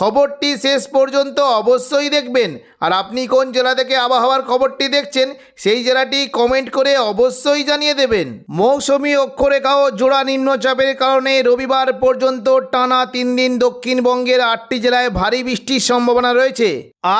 খবরটি শেষ পর্যন্ত অবশ্যই দেখবেন। আর আপনি কোন জেলা থেকে আবহাওয়ার খবরটি দেখছেন, সেই জেলাটি কমেন্ট করে অবশ্যই জানিয়ে দেবেন। মৌসুমি অক্ষরেখা ও জোড়া নিম্নচাপের কারণে রবিবার পর্যন্ত টানা তিন দিন দক্ষিণবঙ্গের আটটি জেলায় ভারী বৃষ্টির সম্ভাবনা রয়েছে।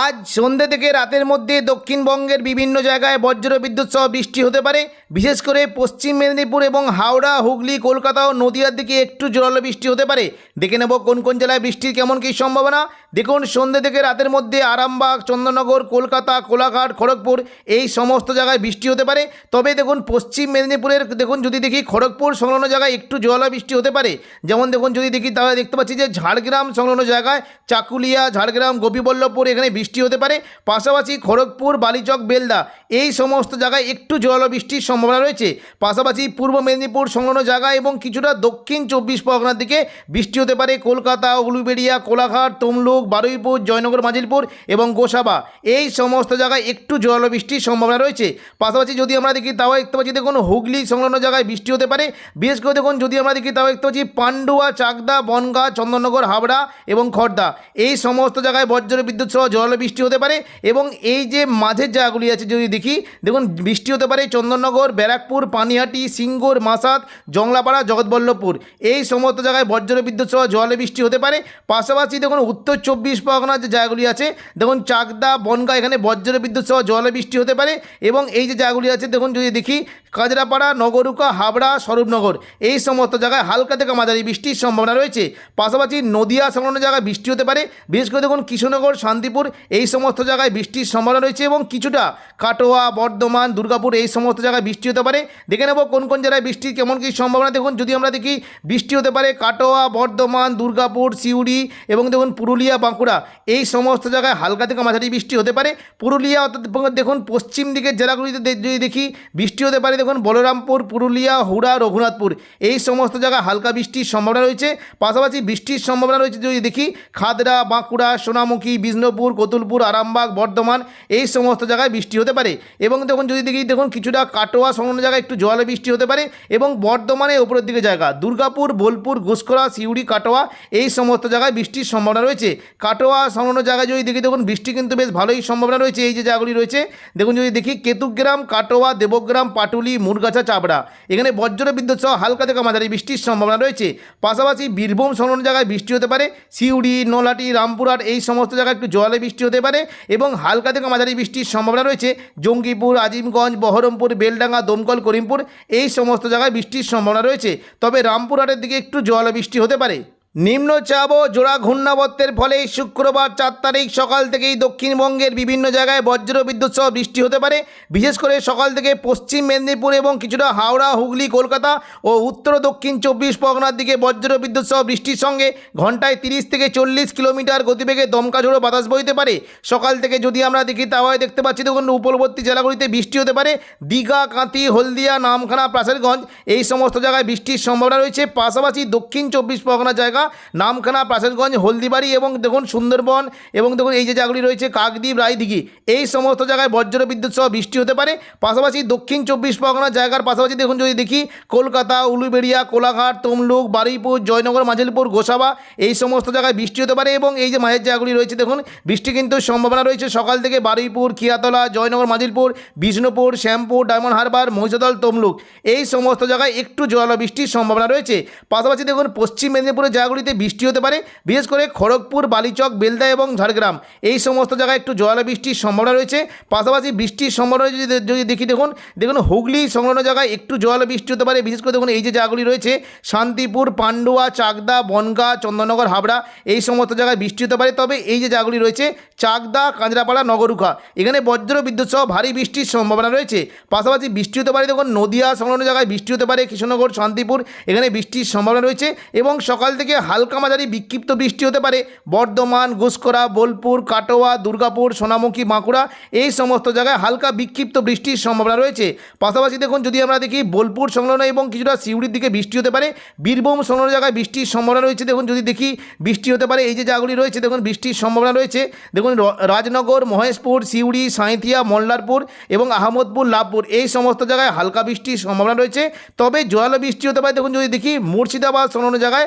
আজ সন্ধ্যে থেকে রাতের মধ্যে দক্ষিণবঙ্গের বিভিন্ন জায়গায় বজ্র বিদ্যুৎ সহ বৃষ্টি হতে পারে। বিশেষ করে পশ্চিম মেদিনীপুর এবং হাওড়া, হুগলি, কলকাতা ও নদিয়ার দিকে একটু জোরালো বৃষ্টি হতে পারে। দেখে নেব কোন কোন জেলায় বৃষ্টির কেমন কী সম্ভাবনা కావున দেখুন, সন্ধ্যে থেকে রাতের মধ্যে আরামবাগ চন্দননগর কলকাতা, কোলাঘাট, খড়গপুর এই সমস্ত জায়গায় বৃষ্টি হতে পারে। তবে দেখুন, পশ্চিম মেদিনীপুরের, দেখুন, যদি দেখি খড়গপুর সংলগ্ন জায়গায় একটু জোয়ালা বৃষ্টি হতে পারে। যেমন দেখুন, যদি দেখি তাহলে দেখতে পাচ্ছি যে ঝাড়গ্রাম সংলগ্ন জায়গায় চাকুলিয়া, ঝাড়গ্রাম, গোপীবল্লভপুর এখানে বৃষ্টি হতে পারে। পাশাপাশি খড়গপুর, বালিচক, বেলদা এই সমস্ত জায়গায় একটু বৃষ্টির সম্ভাবনা রয়েছে। পাশাপাশি পূর্ব মেদিনীপুর সংলগ্ন জায়গায় এবং কিছুটা দক্ষিণ চব্বিশ পরগনার দিকে বৃষ্টি হতে পারে। কলকাতা, উলুবেড়িয়া, কোলাঘাট, তমলুক বারুইপুর, জয়নগর, মাজিলপুর এবং গোসাবা। এই সমস্ত জায়গায় একটু জোয়ালো বৃষ্টির সম্ভাবনা রয়েছে। পাশাপাশি যদি আমরা দেখি, তাও দেখতে পাচ্ছি, দেখুন, হুগলি সংলগ্ন জায়গায় বৃষ্টি হতে পারে। বিশেষ করে দেখুন, যদি আমরা দেখি, তাও দেখতে পাচ্ছি, পান্ডুয়া, চাকদা, বনগা, চন্দননগর, হাবড়া এবং খড়দা এই সমস্ত জায়গায় বজ্র বিদ্যুৎ সহ জোয়ালো বৃষ্টি হতে পারে এবং এই যে মাঝের জায়গাগুলি আছে, যদি দেখি, দেখুন, বৃষ্টি হতে পারে চন্দননগর, ব্যারাকপুর, পানিহাটি, সিঙ্গুর, মাসাদ, জংলাপাড়া, জগৎবল্লভপুর। এই সমস্ত জায়গায় বজ্র বিদ্যুৎ সহ জোয়ালো বৃষ্টি হতে পারে। পাশাপাশি দেখুন, উত্তর চব্বিশ পরগনার যে জায়গাগুলি আছে, দেখুন চাকদা, বনগা, এখানে বজ্র বিদ্যুৎ সহ জলে বৃষ্টি হতে পারে এবং এই যে জায়গাগুলি আছে, দেখুন যদি দেখি কাজরাপাড়া নগরুকা, হাবড়া, স্বরূপনগর, এই সমস্ত জায়গায় হালকা থেকে মাঝারি বৃষ্টির সম্ভাবনা রয়েছে। পাশাপাশি নদিয়া সংলগ্ন জায়গায় বৃষ্টি হতে পারে, বিশেষ করে দেখুন কৃষ্ণনগর শান্তিপুর, এই সমস্ত জায়গায় বৃষ্টির সম্ভাবনা রয়েছে এবং কিছুটা কাটোয়া, বর্ধমান, দুর্গাপুর, এই সমস্ত জায়গায় বৃষ্টি হতে পারে। দেখে নেব কোন কোন জায়গায় বৃষ্টির কেমন কী সম্ভাবনা। দেখুন যদি আমরা দেখি, বৃষ্টি হতে পারে কাটোয়া, বর্ধমান, দুর্গাপুর, সিউড়ি এবং দেখুন পুরুলিয়া বাঁকুড়া এই সমস্ত জায়গায় হালকা থেকে মাঝারি বৃষ্টি হতে পারে। পুরুলিয়া অর্থাৎ দেখুন পশ্চিম দিকের জেলাগুলিতে যদি দেখি, বৃষ্টি হতে পারে দেখুন, বলরামপুর, পুরুলিয়া, হুড়া, রঘুনাথপুর। এই সমস্ত জায়গায় হালকা বৃষ্টির সম্ভাবনা রয়েছে। পাশাপাশি বৃষ্টির সম্ভাবনা রয়েছে যদি দেখি, খাদরা, বাঁকুড়া, সোনামুখী, বিষ্ণুপুর, কতুলপুর, আরামবাগ, বর্ধমান, এই সমস্ত জায়গায় বৃষ্টি হতে পারে। এবং দেখুন, যদি দেখি, দেখুন, কিছুটা কাটোয়া সংলগ্ন জায়গায় একটু জলে বৃষ্টি হতে পারে এবং বর্ধমানে উপরের দিকে জায়গা, দুর্গাপুর, বোলপুর ঘুসকরা সিউড়ি, কাটোয়া, এই সমস্ত জায়গায় বৃষ্টির সম্ভাবনা রয়েছে। কাটোয়া সংলগ্ন জায়গায় যদি দেখি, দেখুন, বৃষ্টি কিন্তু বেশ ভালোই সম্ভাবনা রয়েছে, এই যে জায়গাগুলি রয়েছে। দেখুন, যদি দেখি, কেতুগ্রাম, কাটোয়া, দেবগ্রাম, পাটুলি, মুরগাছা, চাবড়া। এখানে বজ্র বিদ্যুৎ সহ হালকা থেকে মাঝারি বৃষ্টির সম্ভাবনা রয়েছে। পাশাপাশি বীরভূম সংলগ্ন জায়গায় বৃষ্টি হতে পারে। সিউড়ি, নলাটি, রামপুরহাট, এই সমস্ত জায়গায় একটু জলে বৃষ্টি হতে পারে এবং হালকা থেকে মাঝারি বৃষ্টির সম্ভাবনা রয়েছে। জঙ্গিপুর, আজিমগঞ্জ, বহরমপুর, বেলডাঙ্গা, দমকল, করিমপুর, এই সমস্ত জায়গায় বৃষ্টির সম্ভাবনা রয়েছে। তবে রামপুরহাটের দিকে একটু জল বৃষ্টি হতে পারে। নিম্নচাপ ও জোড়া ঘূর্ণাবর্তের ফলে শুক্রবার চার তারিখ সকাল থেকেই দক্ষিণবঙ্গের বিভিন্ন জায়গায় বজ্র বিদ্যুৎ সহ বৃষ্টি হতে পারে। বিশেষ করে সকাল থেকে পশ্চিম মেদিনীপুর এবং কিছুটা হাওড়া, হুগলি, কলকাতা ও উত্তর দক্ষিণ চব্বিশ পরগনার দিকে বজ্র বিদ্যুৎ সহ বৃষ্টির সঙ্গে ঘন্টায় তিরিশ থেকে চল্লিশ কিলোমিটার গতিবেগে দমকা ঝোড়ো বাতাস বইতে পারে। সকাল থেকে যদি আমরা দেখি তাহলে দেখতে পাচ্ছি, দেখুন, উপলবর্তী জেলাগুলিতে বৃষ্টি হতে পারে। দীঘা কাঁতি হলদিয়া, নামখানা প্রাসাদগঞ্জ এই সমস্ত জায়গায় বৃষ্টির সম্ভাবনা রয়েছে। পাশাপাশি দক্ষিণ চব্বিশ পরগনা জায়গা নামখানা, প্রাসাদগঞ্জ, হলদিবাড়ি এবং দেখুন সুন্দরবন এবং দেখুন এই যে জায়গাগুলি রয়েছে, কাকদ্বীপ, রায়দিঘি, এই সমস্ত জায়গায় বজ্র বিদ্যুৎ সহ বৃষ্টি হতে পারে। পাশাপাশি দক্ষিণ চব্বিশ পরগনা জায়গার পাশাপাশি দেখুন যদি দেখি, কলকাতা, উলুবেড়িয়া, কোলাঘাট, তমলুক, বারুইপুর, জয়নগর, মাজিলপুর, গোসাবা, এই সমস্ত জায়গায় বৃষ্টি হতে পারে এবং এই যে মাঝের জায়গাগুলি রয়েছে দেখুন, বৃষ্টি কিন্তু সম্ভাবনা রয়েছে। সকাল থেকে বারুইপুর, খিয়াতলা, জয়নগর, মাজিলপুর, বিষ্ণুপুর, শ্যামপুর, ডায়মন্ড হারবার, মহিষাদল, তমলুক, এই সমস্ত জায়গায় একটু জল বৃষ্টির সম্ভাবনা রয়েছে। পাশাপাশি দেখুন, পশ্চিম মেদিনীপুরের জায়গাগুলিতে বৃষ্টি হতে পারে, বিশেষ করে খড়গপুর, বালিচক, বেলদা এবং ঝাড়গ্রাম। এই সমস্ত জায়গায় একটু জল বৃষ্টির সম্ভাবনা রয়েছে। পাশাপাশি বৃষ্টির সম্ভাবনা যদি যদি দেখি, দেখুন দেখুন হুগলি সংলগ্ন জায়গায় একটু জল বৃষ্টি হতে পারে। বিশেষ করে দেখুন এই যে জায়গাগুলি রয়েছে, শান্তিপুর, পান্ডুয়া, চাকদা, বনগা, চন্দননগর, হাবড়া, এই সমস্ত জায়গায় বৃষ্টি হতে পারে। তবে এই যে জায়গাগুলি রয়েছে, চাকদা, কাঁচরাপাড়া, নগরুখা, এখানে বজ্র বিদ্যুৎ সহ ভারী বৃষ্টির সম্ভাবনা রয়েছে। পাশাপাশি বৃষ্টি হতে পারে, দেখুন নদিয়া সংলগ্ন জায়গায় বৃষ্টি হতে পারে, কৃষ্ণনগর, শান্তিপুর, এখানে বৃষ্টির সম্ভাবনা রয়েছে এবং সকাল থেকে হালকা মাঝারি বিক্ষিপ্ত বৃষ্টি হতে পারে। বর্ধমান গুসকরা বোলপুর, কাটোয়া, দুর্গাপুর, সোনামুখী, বাঁকুড়া এই সমস্ত জায়গায় হালকা বিক্ষিপ্ত বৃষ্টির সম্ভাবনা রয়েছে। পাশাপাশি দেখুন, যদি আমরা দেখি বোলপুর সংলগ্ন এবং কিছুটা সিউড়ির দিকে বৃষ্টি হতে পারে, বীরভূম সংলগ্ন জায়গায় বৃষ্টির সম্ভাবনা রয়েছে। দেখুন, যদি দেখি বৃষ্টি হতে পারে, এই যে জায়গাগুলি রয়েছে, দেখুন, বৃষ্টির সম্ভাবনা রয়েছে। দেখুন রাজনগর, মহেশপুর, সিউড়ি, সাঁইথিয়া, মল্লারপুর এবং আহমদপুর, লাভপুর এই সমস্ত জায়গায় হালকা বৃষ্টির সম্ভাবনা রয়েছে। তবে জোরালো বৃষ্টি হতে পারে, দেখুন, যদি দেখি মুর্শিদাবাদ সংলগ্ন জায়গায়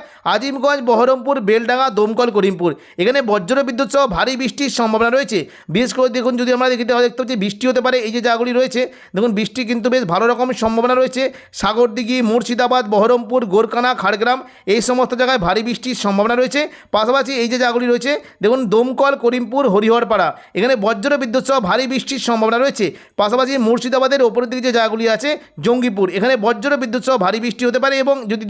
আজিমগঞ্জ বহরমপুর, বেলডাঙ্গা, দমকল, করিমপুর। এখানে বজ্র বিদ্যুৎ সহ ভারী বৃষ্টির সম্ভাবনা রয়েছে। বিশেষ করে দেখুন, যদি আমরা দেখি, তাহলে দেখতে পাচ্ছি বৃষ্টি হতে পারে। এই যে জায়গাগুলি রয়েছে, দেখুন, বৃষ্টি কিন্তু বেশ ভালো রকমের সম্ভাবনা রয়েছে। সাগরদিঘি, মুর্শিদাবাদ, বহরমপুর গোরকানা খাড়গ্রাম, এই সমস্ত জায়গায় ভারী বৃষ্টির সম্ভাবনা রয়েছে। পাশাপাশি এই যে জায়গাগুলি রয়েছে, দেখুন, দমকল, করিমপুর, হরিহরপাড়া। এখানে বজ্র বিদ্যুৎ সহ ভারী বৃষ্টির সম্ভাবনা রয়েছে। পাশাপাশি মুর্শিদাবাদের ওপরের দিকে যে জায়গাগুলি আছে, জঙ্গিপুর, এখানে বজ্র বিদ্যুৎ সহ ভারী বৃষ্টি হতে পারে এবং যদি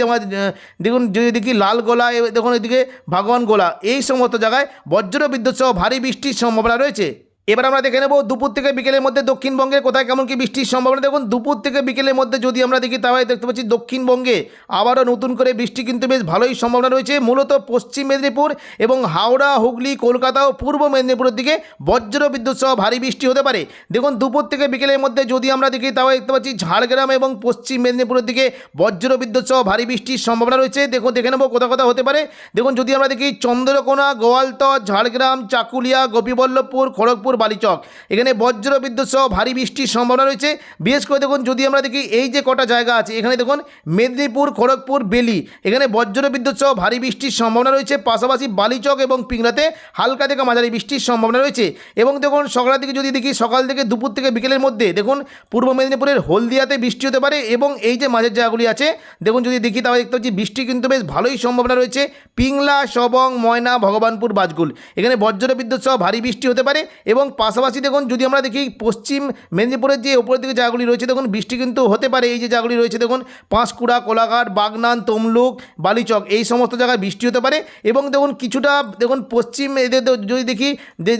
দেখুন, যদি দেখি লালগোলা এ- দেখুন এদিকে, ভগবান গোলা। এই সমস্ত জায়গায় বজ্র বিদ্যুৎ সহ ভারী বৃষ্টির সম্ভাবনা রয়েছে। এবার আমরা দেখে নেব দুপুর থেকে বিকেলের মধ্যে দক্ষিণবঙ্গের কোথায় কেমন কি বৃষ্টির সম্ভাবনা। দেখুন, দুপুর থেকে বিকেলের মধ্যে যদি আমরা দেখি, তাহলে দেখতে পাচ্ছি দক্ষিণবঙ্গে আবারও নতুন করে বৃষ্টি কিন্তু বেশ ভালোই সম্ভাবনা রয়েছে। মূলত পশ্চিম মেদিনীপুর এবং হাওড়া, হুগলি, কলকাতা ও পূর্ব মেদিনীপুরের দিকে বজ্র বিদ্যুৎ সহ ভারী বৃষ্টি হতে পারে। দেখুন, দুপুর থেকে বিকেলের মধ্যে যদি আমরা দেখি, তাহলে দেখতে পাচ্ছি ঝাড়গ্রাম এবং পশ্চিম মেদিনীপুরের দিকে বজ্র বিদ্যুৎ সহ ভারী বৃষ্টির সম্ভাবনা রয়েছে। দেখুন, দেখে নেব কোথা কোথা হতে পারে। দেখুন, যদি আমরা দেখি চন্দ্রকোনা, গোয়ালতর, ঝাড়গ্রাম, চাকুলিয়া, গোপীবল্লভপুর, খড়গপুর বালিচক। এখানে বজ্র বিদ্যুৎ সহ ভারী বৃষ্টির সম্ভাবনা রয়েছে। বিশেষ করে দেখুন, যদি আমরা দেখি এই যে কটা জায়গা আছে, এখানে দেখুন মেদিনীপুর, খড়গপুর, বেলি। এখানে বজ্র বিদ্যুৎ সহ ভারী বৃষ্টির সম্ভাবনা রয়েছে। পাশাপাশি বালিচক এবং পিংড়াতে হালকা থেকে মাঝারি বৃষ্টির সম্ভাবনা রয়েছে। এবং দেখুন, সকালের দিকে যদি দেখি সকাল থেকে দুপুর থেকে বিকেলের মধ্যে, দেখুন পূর্ব মেদিনীপুরের হলদিয়াতে বৃষ্টি হতে পারে এবং এই যে মাঝের জায়গাগুলি আছে, দেখুন যদি দেখি তাহলে দেখতে পাচ্ছি বৃষ্টি কিন্তু বেশ ভালোই সম্ভাবনা রয়েছে। পিংলা, সবং, ময়না, ভগবানপুর, বাজগুল। এখানে বজ্র বিদ্যুৎ সহ ভারী বৃষ্টি হতে পারে এবং পাশাপাশি দেখুন, যদি আমরা দেখি পশ্চিম মেদিনীপুরের যে উপরের দিকে জায়গাগুলি রয়েছে, দেখুন, বৃষ্টি কিন্তু হতে পারে। এই যে জায়গাগুলি রয়েছে, দেখুন, পাঁশকুড়া, কোলাঘাট, বাগনান, তমলুক, বালিচক, এই সমস্ত জায়গায় বৃষ্টি হতে পারে। এবং দেখুন, কিছুটা, দেখুন, পশ্চিম এদের যদি দেখি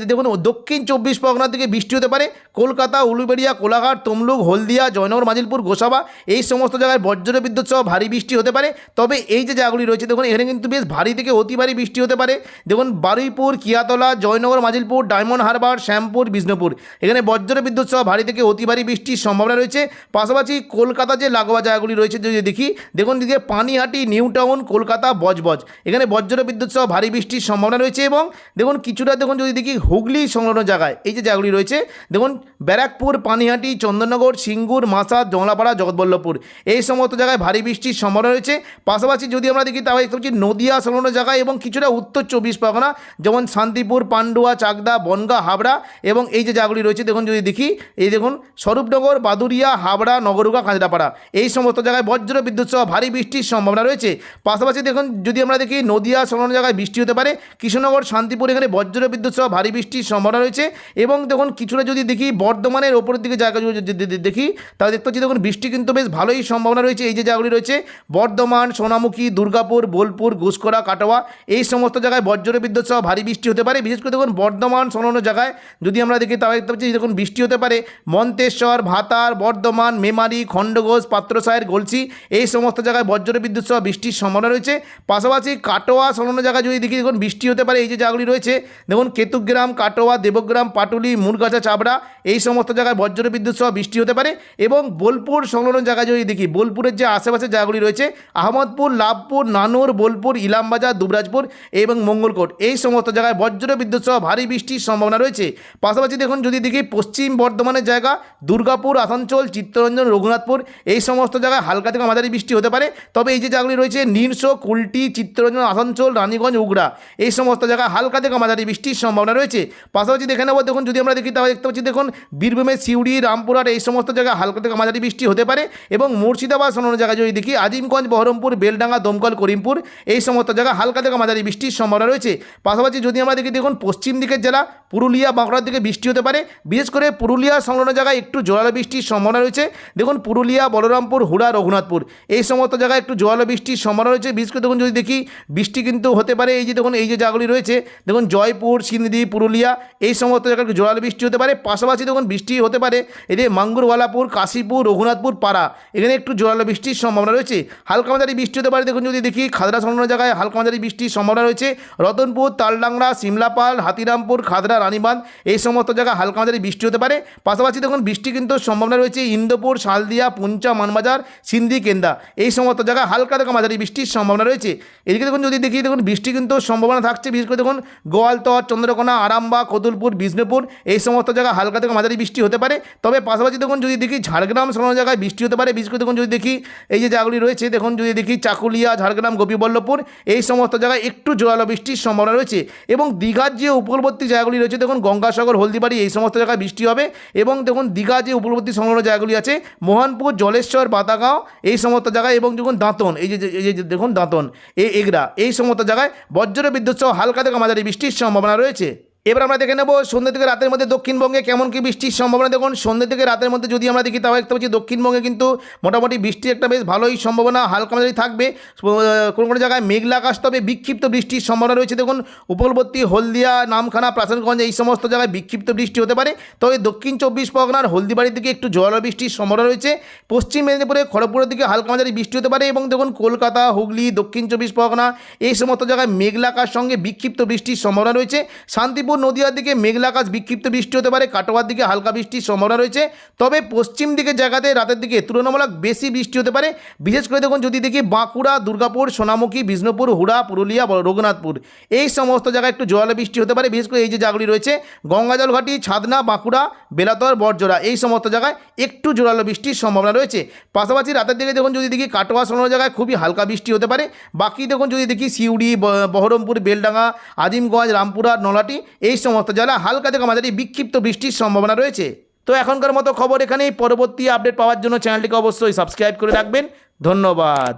দেখুন, দক্ষিণ চব্বিশ পরগনার দিকে বৃষ্টি হতে পারে। কলকাতা, উলুবেড়িয়া, কোলাঘাট, তমলুক, হলদিয়া, জয়নগর, মাজিলপুর, গোসাবা, এই সমস্ত জায়গায় বজ্র বিদ্যুৎ সহ ভারী বৃষ্টি হতে পারে। তবে এই যে জায়গাগুলি রয়েছে, দেখুন, এখানে কিন্তু বেশ ভারী থেকে অতি ভারী বৃষ্টি হতে পারে। দেখুন, বারুইপুর, কিয়াতলা, জয়নগর, মাজিলপুর, ডায়মন্ড হারবার শ্যামপুর, বিষ্ণুপুর। এখানে বজ্র বিদ্যুৎ সহ ভারী থেকে অতি ভারী বৃষ্টির সম্ভাবনা রয়েছে। পাশাপাশি কলকাতা যে লাগোয়া জায়গাগুলি রয়েছে, যদি দেখি, দেখুন দিকে পানিহাটি, নিউ টাউন, কলকাতা, বজবজ। এখানে বজ্র বিদ্যুৎ সহ ভারী বৃষ্টির সম্ভাবনা রয়েছে এবং দেখুন কিছুটা, দেখুন যদি দেখি হুগলি সংলগ্ন জায়গায়, এই যে জায়গাগুলি রয়েছে, দেখুন ব্যারাকপুর, পানিহাটি, চন্দননগর, সিঙ্গুর, মাসা, জংলাপাড়া, জগৎবল্লভপুর। এই সমস্ত জায়গায় ভারী বৃষ্টির সম্ভাবনা রয়েছে। পাশাপাশি যদি আমরা দেখি, তাহলে দেখতে পাচ্ছি নদিয়া সংলগ্ন জায়গায় এবং কিছুটা উত্তর চব্বিশ পরগনা, যেমন শান্তিপুর, পান্ডুয়া, চাকদা, বনগা, হাবড়া এবং এই যে জায়গাগুলি রয়েছে, দেখুন যদি দেখি, এই দেখুন, স্বরূপনগর বাদুরিয়া হাবড়া নগরুকা কাঁচরাপাড়া এই সমস্ত জায়গায় বজ্র বিদ্যুৎ সহ ভারী বৃষ্টির সম্ভাবনা রয়েছে। পাশাপাশি দেখুন, যদি আমরা দেখি, নদিয়া সংলগ্ন জায়গায় বৃষ্টি হতে পারে। কৃষ্ণনগর, শান্তিপুর, এখানে বজ্র বিদ্যুৎ সহ ভারী বৃষ্টির সম্ভাবনা রয়েছে। এবং দেখুন, কিছুটা যদি দেখি, বর্ধমানের ওপরের দিকে জায়গা যদি যদি দেখি, তাহলে দেখতে পাচ্ছি, দেখুন, বৃষ্টি কিন্তু বেশ ভালোই সম্ভাবনা রয়েছে। এই যে জায়গাগুলি রয়েছে, বর্ধমান, সোনামুখী, দুর্গাপুর, বোলপুর ঘুষকরা কাটোয়া, এই সমস্ত জায়গায় বজ্র বিদ্যুৎ সহ ভারী বৃষ্টি হতে পারে। বিশেষ করে দেখুন, বর্ধমান সংলগ্ন জায়গায় যদি আমরা দেখি তাহলে দেখতে পাচ্ছি, দেখুন, বৃষ্টি হতে পারে। মন্তেশ্বর, ভাতার, বর্ধমান, মেমারি, খণ্ডঘোষ পাত্রসায়ের গলসি, এই সমস্ত জায়গায় বজ্র বিদ্যুৎ সহ বৃষ্টির সম্ভাবনা রয়েছে। পাশাপাশি কাটোয়া সংলগ্ন জায়গায় যদি দেখি, দেখুন, বৃষ্টি হতে পারে, এই যে জায়গাগুলি রয়েছে, দেখুন, কেতুগ্রাম, কাটোয়া, দেবগ্রাম, পাটুলি, মুরগাছা, চাবড়া, এই সমস্ত জায়গায় বজ্র বিদ্যুৎ সহ বৃষ্টি হতে পারে এবং বোলপুর সংলগ্ন জায়গায় যদি দেখি, বোলপুরের যে আশেপাশের জায়গাগুলি রয়েছে, আহমদপুর, লাভপুর, নানুর, বোলপুর, ইলামবাজার, দুবরাজপুর এবং মঙ্গলকোট, এই সমস্ত জায়গায় বজ্র বিদ্যুৎ সহ ভারী বৃষ্টির সম্ভাবনা রয়েছে। পাশাপাশি দেখুন, যদি দেখি পশ্চিম বর্ধমানের জায়গা, দুর্গাপুর, আসানসোল, চিত্তরঞ্জন, রঘুনাথপুর, এই সমস্ত জায়গায় হালকা থেকে মাঝারি বৃষ্টি হতে পারে। তবে এই যে জায়গাগুলি রয়েছে নিরস কুলটি, চিত্তরঞ্জন, আসানসোল, রানীগঞ্জ, উগড়া, এই সমস্ত জায়গায় হালকা থেকে মাঝারি বৃষ্টির সম্ভাবনা রয়েছে। পাশাপাশি দেখে নেব, দেখুন, যদি আমরা দেখি, তাহলে দেখতে পাচ্ছি, দেখুন, বীরভূমের সিউড়ি, রামপুরহাট, এই সমস্ত জায়গায় হালকা থেকে মাঝারি বৃষ্টি হতে পারে এবং মুর্শিদাবাদ অন্যান্য জায়গায় যদি দেখি, আজিমগঞ্জ, বহরমপুর, বেলডাঙ্গা, দমকল, করিমপুর, এই সমস্ত জায়গায় হালকা থেকে মাঝারি বৃষ্টির সম্ভাবনা রয়েছে। পাশাপাশি যদি আমরা দেখি, দেখুন, পশ্চিম দিকের জেলা, পুরুলিয়া, বাঁকুড়া বাঁকুড়ার দিকে বৃষ্টি হতে পারে। বিশেষ করে পুরুলিয়া সংলগ্ন জায়গায় একটু জোরালো বৃষ্টির সম্ভাবনা রয়েছে। দেখুন, পুরুলিয়া, বলরামপুর, হুড়া, রঘুনাথপুর, এই সমস্ত জায়গায় একটু জোরালো বৃষ্টির সম্ভাবনা রয়েছে। বিশেষ করে দেখুন, যদি দেখি বৃষ্টি কিন্তু হতে পারে, এই যে দেখুন, এই যে জায়গাগুলি রয়েছে, দেখুন, জয়পুর সিন্দি পুরুলিয়া, এই সমস্ত জায়গায় একটু জোরালো বৃষ্টি হতে পারে। পাশাপাশি দেখুন, বৃষ্টি হতে পারে এদের মাঙ্গুরওয়ালাপুর, কাশীপুর, রঘুনাথপুর, পাড়া, এখানে একটু জোরালো বৃষ্টির সম্ভাবনা রয়েছে। হালকা মাঝারি বৃষ্টি হতে পারে, দেখুন, যদি দেখি খাদরা সংলগ্ন জায়গায় হালকা মাঝারি বৃষ্টির সম্ভাবনা রয়েছে। রতনপুর, তালডাংরা, সিমলাপাল, হাতিরামপুর, খাদরা, রানীবাঁধ এই সমস্ত জায়গায় হালকা মাঝারি বৃষ্টি হতে পারে। পাশাপাশি দেখুন, বৃষ্টি কিন্তু সম্ভাবনা রয়েছে ইন্দোপুর, শালদিয়া, পুঞ্চা, মানবাজার, সিন্ধি, কেন্দা। এই সমস্ত জায়গায় হালকা থেকে মাঝারি বৃষ্টির সম্ভাবনা রয়েছে। এদিকে দেখুন, যদি দেখি, দেখুন, বৃষ্টি কিন্তু সম্ভাবনা থাকছে, বিশেষ করে দেখুন, গোয়ালতর, চন্দ্রকোনা, আরামবাগ কতুলপুর বিষ্ণুপুর, এই সমস্ত জায়গায় হালকা থেকে মাঝারি বৃষ্টি হতে পারে। তবে পাশাপাশি দেখুন, যদি দেখি, ঝাড়গ্রাম সংলগ্ন জায়গায় বৃষ্টি হতে পারে। বিশেষ করে দেখুন, যদি দেখি, এই যে জায়গাগুলি রয়েছে, দেখুন, যদি দেখি, চাকুলিয়া, ঝাড়গ্রাম, গোপীবল্লভপুর, এই সমস্ত জায়গায় একটু জোরালো বৃষ্টির সম্ভাবনা রয়েছে। এবং দীঘার যে উপকূলবর্তী জায়গাগুলি রয়েছে, দেখুন গঙ্গাসাগর হলদিবাড়ি, এই সমস্ত জায়গায় বৃষ্টি হবে। এবং দেখুন, দীঘা যে উপলব্ধি সংলগ্ন জায়গাগুলি আছে, মোহনপুর, জলেশ্বর বাতাগাঁও এই সমস্ত জায়গায় এবং দেখুন, দাঁতন, এই যে এই যে দেখুন, দাঁতন, এই এগরা, এই সমস্ত জায়গায় বজ্র বিদ্যুৎ সহ হালকা থেকে মাঝারি বৃষ্টির সম্ভাবনা রয়েছে। এবার আমরা দেখে নেব সন্ধ্যে থেকে রাতের মধ্যে দক্ষিণবঙ্গে কেমন কি বৃষ্টির সম্ভাবনা। দেখুন, সন্ধ্যে থেকে রাতের মধ্যে যদি আমরা দেখি, তাও দেখতে পাচ্ছি দক্ষিণবঙ্গে কিন্তু মোটামুটি বৃষ্টির একটা বেশ ভালোই সম্ভাবনা। হালকা মাঝারি থাকবে কোনো কোনো জায়গায় মেঘলা আকাশ, তবে বিক্ষিপ্ত বৃষ্টির সম্ভাবনা রয়েছে। দেখুন, উপকূলবর্তী হলদিয়া, নামখানা প্রাসাদগঞ্জ এই সমস্ত জায়গায় বিক্ষিপ্ত বৃষ্টি হতে পারে। তবে দক্ষিণ চব্বিশ পরগনার হলদিবাড়ির দিকে একটু জোরালো বৃষ্টির সম্ভাবনা রয়েছে। পশ্চিম মেদিনীপুরে, খড়গপুরের দিকে হালকা মাঝারি বৃষ্টি হতে পারে এবং দেখুন, কলকাতা, হুগলি, দক্ষিণ চব্বিশ পরগনা, এই সমস্ত জায়গায় মেঘলা আকাশ সঙ্গে বিক্ষিপ্ত বৃষ্টির সম্ভাবনা রয়েছে। শান্তিপুর নদিয়ার দিকে মেঘলা আকাশ, বিক্ষিপ্ত বৃষ্টি হতে পারে, কাটোয়ার দিকে হালকা বৃষ্টির সম্ভাবনা রয়েছে। তবে পশ্চিম দিকে জায়গাতে রাতের দিকে তুলনামূলক বেশি বৃষ্টি হতে পারে। বিশেষ করে দেখুন, যদি দেখি বাঁকুড়া, দুর্গাপুর, সোনামুখী, বিষ্ণুপুর, হুড়া, পুরুলিয়া রঘুনাথপুর, এই সমস্ত জায়গায় একটু জল বৃষ্টি হতে পারে। বিশেষ করে এই যে জায়গাগুলি রয়েছে গঙ্গাজল ঘাটি ছাদনা, বাঁকুড়া, বেলাতর বরজোড়া এই সমস্ত জায়গায় একটু জোরালো বৃষ্টির সম্ভাবনা রয়েছে। পাশাপাশি রাতের দিকে দেখুন, যদি দেখি কাটোয়া সোনার জায়গায় খুবই হালকা বৃষ্টি হতে পারে। বাকি দেখুন, যদি দেখি সিউড়ি বহরমপুর, বেলডাঙ্গা, আজিমগঞ্জ, রামপুরা নলাটি এই সমস্ত জেলা হালকা থেকে মাঝারি বিক্ষিপ্ত বৃষ্টির সম্ভাবনা রয়েছে। তো এখনকার মতো খবর এখানেই। পরবর্তী আপডেট পাওয়ার জন্য চ্যানেলটিকে অবশ্যই সাবস্ক্রাইব করে রাখবেন। ধন্যবাদ।